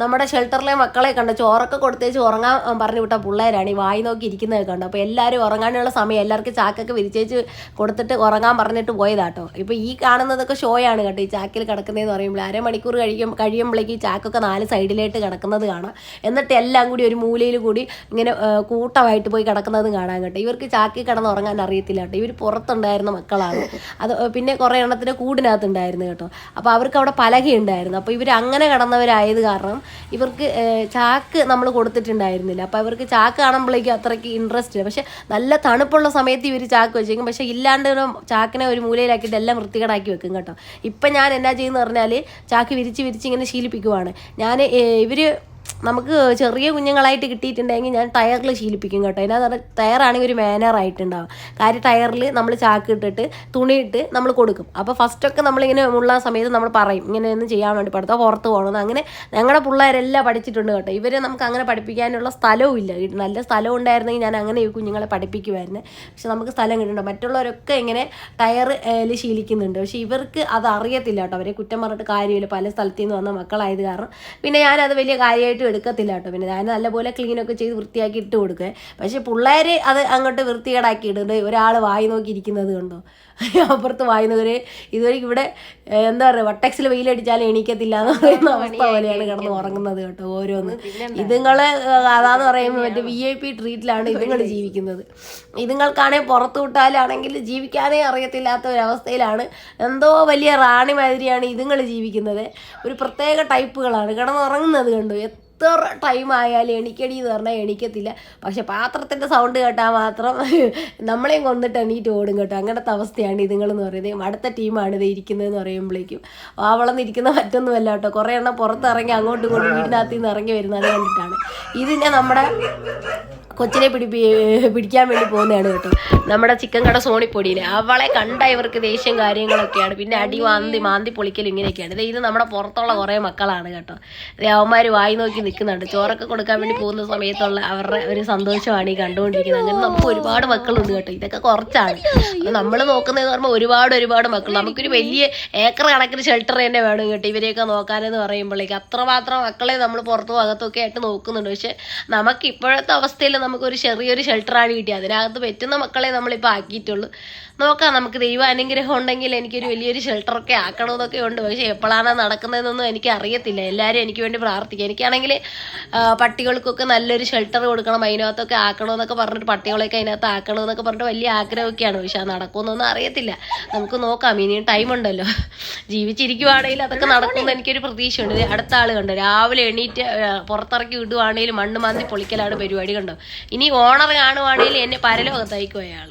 നമ്മുടെ ഷെൽട്ടറിലെ മക്കളെ കണ്ട ചോറൊക്കെ കൊടുത്തേച്ച് ഉറങ്ങാൻ പറഞ്ഞു വിട്ട പിള്ളേരാണ്. ഈ വായി നോക്കി ഇരിക്കുന്നത് കണ്ടു. അപ്പോൾ എല്ലാവരും ഉറങ്ങാനുള്ള സമയം എല്ലാവർക്കും ചാക്കൊക്കെ വിരിച്ചേച്ച് കൊടുത്തിട്ട് ഉറങ്ങാൻ പറഞ്ഞിട്ട് പോയതാട്ടോ. ഇപ്പോൾ ഈ കാണുന്നതൊക്കെ ഷോയാണ് കേട്ടോ. ഈ ചാക്കിൽ കിടക്കുന്നതെന്ന് പറയുമ്പോൾ അരമണിക്കൂർ കഴിയും കഴിയുമ്പോഴേക്ക് ഈ ചാക്കൊക്കെ നാല് സൈഡിലായിട്ട് കിടക്കുന്നത് കാണാം. എന്നിട്ട് എല്ലാം കൂടി ഒരു മൂലയിൽ കൂടി ഇങ്ങനെ കൂട്ടമായിട്ട് പോയി കിടക്കുന്നതും കാണാൻ കേട്ടോ. ഇവർക്ക് ചാക്കിൽ കിടന്ന് ഉറങ്ങാൻ അറിയത്തില്ല കേട്ടോ. ഇവർ പുറത്തുണ്ടായിരുന്ന മക്കളാണ്. അത് പിന്നെ കുറേ എണ്ണത്തിന് കൂടിനകത്തുണ്ടായിരുന്നു കേട്ടോ. അപ്പോൾ അവർക്ക് അവിടെ പലകയുണ്ടായിരുന്നു. അപ്പോൾ ഇവർ അങ്ങനെ കിടന്നവരായത് കാരണം ഇവർക്ക് ചാക്ക് നമ്മൾ കൊടുത്തിട്ടുണ്ടായിരുന്നില്ല. അപ്പോൾ ഇവർക്ക് ചാക്ക് കാണുമ്പോഴേക്കും അത്രയ്ക്ക് ഇൻട്രസ്റ്റ് പക്ഷെ നല്ല തണുപ്പുള്ള സമയത്ത് ഇവർ ചാക്ക് വെച്ചേക്കും. പക്ഷെ ഇല്ലാണ്ട് ചാക്കിനെ ഒരു മൂലയിലാക്കിയിട്ട് എല്ലാം വൃത്തികേടാക്കി വെക്കും കേട്ടോ. ഇപ്പം ഞാൻ എന്നാ ചെയ്യുന്ന പറഞ്ഞാൽ ചാക്ക് വിരിച്ച് വിരിച്ച് ഇങ്ങനെ ശീലിപ്പിക്കുവാണ്. ഞാൻ ഇവർ നമുക്ക് ചെറിയ കുഞ്ഞുങ്ങളായിട്ട് കിട്ടിയിട്ടുണ്ടെങ്കിൽ ഞാൻ ടയറിൽ ശീലിപ്പിക്കും കേട്ടോ. അതിനകത്ത് ടയറാണെങ്കിൽ ഒരു മാനറായിട്ടുണ്ടാവും കാര്യം ടയറിൽ നമ്മൾ ചാക്ക് ഇട്ടിട്ട് തുണിയിട്ട് നമ്മൾ കൊടുക്കും. അപ്പോൾ ഫസ്റ്റൊക്കെ നമ്മളിങ്ങനെ ഉള്ള സമയത്ത് നമ്മൾ പറയും ഇങ്ങനെ ഒന്നും ചെയ്യാൻ വേണ്ടി പഠിത്തം പുറത്ത് പോകണമെന്ന്. അങ്ങനെ ഞങ്ങളുടെ പിള്ളേരെല്ലാം പഠിച്ചിട്ടുണ്ട് കേട്ടോ. ഇവരെ നമുക്ക് അങ്ങനെ പഠിപ്പിക്കാനുള്ള സ്ഥലവും ഇല്ല. നല്ല സ്ഥലം ഉണ്ടായിരുന്നെങ്കിൽ ഞാൻ അങ്ങനെ ഈ കുഞ്ഞുങ്ങളെ പഠിപ്പിക്കുമായിരുന്നു. പക്ഷെ നമുക്ക് സ്ഥലം കിട്ടുന്നുണ്ട് മറ്റുള്ളവരൊക്കെ ഇങ്ങനെ ടയറിൽ ശീലിക്കുന്നുണ്ട്. പക്ഷെ ഇവർക്ക് അത് അറിയത്തില്ല കേട്ടോ. അവരെ കുറ്റം പറഞ്ഞിട്ട് കാര്യമില്ല. പല സ്ഥലത്തു നിന്ന് വന്ന മക്കളായത് കാരണം. പിന്നെ ഞാനത് വലിയ കാര്യമായിട്ടും എടുക്കത്തില്ല കേട്ടോ. പിന്നെ ഞാൻ നല്ലപോലെ ക്ലീനൊക്കെ ചെയ്ത് വൃത്തിയാക്കി ഇട്ട് കൊടുക്കുക പക്ഷെ പിള്ളേർ അത് അങ്ങോട്ട് വൃത്തികേടാക്കി ഇടുന്നത് ഒരാൾ വായി നോക്കിയിരിക്കുന്നത് കൊണ്ടോ? അപ്പുറത്ത് വായുന്നവര് ഇതുവരെ ഇവിടെ എന്താ പറയുക വട്ടക്സിൽ വെയിലടിച്ചാലും എണീക്കത്തില്ല എന്ന് പറയുന്ന അവസ്ഥ പോലെയാണ് കിടന്ന് ഉറങ്ങുന്നത് കേട്ടോ ഓരോന്ന്. ഇതുങ്ങളെ അതാന്ന് പറയുമ്പോൾ മറ്റേ വി ഐ പി ട്രീറ്റിലാണ് ഇതുങ്ങൾ ജീവിക്കുന്നത്. ഇതുങ്ങൾക്കാണെങ്കിൽ പുറത്തു വിട്ടാലാണെങ്കിൽ ജീവിക്കാനേ അറിയത്തില്ലാത്ത ഒരവസ്ഥയിലാണ് എന്തോ വലിയ റാണി മാതിരിയാണ് ഇതുങ്ങൾ ജീവിക്കുന്നത്. ഒരു പ്രത്യേക ടൈപ്പുകളാണ് കിടന്നുറങ്ങുന്നത് കണ്ടു? എത്ര ടൈം ആയാലും എണിക്കടി എന്ന് പറഞ്ഞാൽ എണിക്കത്തില്ല. പക്ഷെ പാത്രത്തിന്റെ സൗണ്ട് കേട്ടാൽ മാത്രം നമ്മളെയും കൊന്നിട്ട് എണീറ്റ് ഓടും കേട്ടോ. അങ്ങനത്തെ അവസ്ഥയാണ് ഇതുങ്ങളെന്ന് പറയുന്നത്. അടുത്ത ടീമാണ് ഇത് ഇരിക്കുന്നതെന്ന് പറയുമ്പോഴേക്കും. ആവളന്നിരിക്കുന്ന മറ്റൊന്നുമല്ല കേട്ടോ. കുറേ എണ്ണം പുറത്തിറങ്ങി അങ്ങോട്ടും ഇങ്ങോട്ടും വീടിനകത്ത് നിന്ന് ഇറങ്ങി വരുന്നത് കണ്ടിട്ടാണ്. ഇതിനെ നമ്മുടെ കൊച്ചിനെ പിടിപ്പി പിടിക്കാൻ വേണ്ടി പോകുന്നതാണ് കേട്ടോ. നമ്മുടെ ചിക്കൻ കട സോണിപ്പൊടിയിൽ അവളെ കണ്ട ഇവർക്ക് ദേഷ്യം കാര്യങ്ങളൊക്കെയാണ്. പിന്നെ അടി മാന്തി മാന്തി പൊളിക്കലും ഇങ്ങനെയൊക്കെയാണ്. ഇത് നമ്മുടെ പുറത്തുള്ള കുറേ മക്കളാണ് കേട്ടോ. അവന്മാർ വായി നോക്കി നിൽക്കുന്നുണ്ട്. ചോറൊക്കെ കൊടുക്കാൻ വേണ്ടി പോകുന്ന സമയത്തുള്ള അവരുടെ ഒരു സന്തോഷമാണ് ഈ കണ്ടുകൊണ്ടിരിക്കുന്നത്. അങ്ങനെ നമുക്ക് ഒരുപാട് മക്കളുണ്ട് കേട്ടോ. ഇതൊക്കെ കുറച്ചാണ്. നമ്മൾ നോക്കുന്നതെന്ന് പറയുമ്പോൾ ഒരുപാട് ഒരുപാട് മക്കൾ. നമുക്കൊരു വലിയ ഏക്കർ കണക്കിന് ഷെൽട്ടർ തന്നെ വേണം കേട്ടോ ഇവരെയൊക്കെ നോക്കാനെന്ന് പറയുമ്പോഴേക്ക്. അത്രമാത്രം മക്കളെ നമ്മൾ പുറത്തും അകത്തൊക്കെ ആയിട്ട് നോക്കുന്നുണ്ട്. പക്ഷെ നമുക്ക് ഇപ്പോഴത്തെ അവസ്ഥയിൽ നമുക്കൊരു ചെറിയൊരു ഷെൽട്ടറാണ് കിട്ടിയത്. അതിനകത്ത് പറ്റുന്ന മക്കളെ നമ്മളിപ്പോൾ ആക്കിയിട്ടുള്ളൂ. നോക്കാം നമുക്ക് ദൈവ അനുഗ്രഹം ഉണ്ടെങ്കിൽ എനിക്കൊരു വലിയൊരു ഷെൽട്ടറൊക്കെ ആക്കണമെന്നൊക്കെ ഉണ്ട്. പക്ഷേ എപ്പോഴാണ് നടക്കുന്നതെന്നൊന്നും എനിക്ക് അറിയത്തില്ല എല്ലാവരും എനിക്ക് വേണ്ടി പ്രാർത്ഥിക്കുക എനിക്കാണെങ്കിൽ പട്ടികൾക്കൊക്കെ നല്ലൊരു ഷെൽട്ടർ കൊടുക്കണം അതിനകത്തൊക്കെ ആക്കണമെന്നൊക്കെ പറഞ്ഞിട്ട് പട്ടികളൊക്കെ അതിനകത്ത് ആക്കണമെന്നൊക്കെ പറഞ്ഞിട്ട് വലിയ ആഗ്രഹമൊക്കെയാണ്. പക്ഷെ അത് നടക്കുമെന്നൊന്നും അറിയത്തില്ല. നമുക്ക് നോക്കാം ഇനിയും ടൈം ഉണ്ടല്ലോ. ജീവിച്ചിരിക്കുവാണെങ്കിൽ അതൊക്കെ നടക്കുമെന്ന് എനിക്കൊരു പ്രതീക്ഷയുണ്ട്. അടുത്ത ആൾ കണ്ടോ? രാവിലെ എണീറ്റ് പുറത്തിറക്കി വിടുവാണെങ്കിലും മണ്ണ് മാന്തി പൊളിക്കലാണ് പരിപാടി കണ്ടോ? ഇനി ഓണർ കാണുവാണെങ്കിൽ എന്നെ പരലോകത്തയക്കും അയാൾ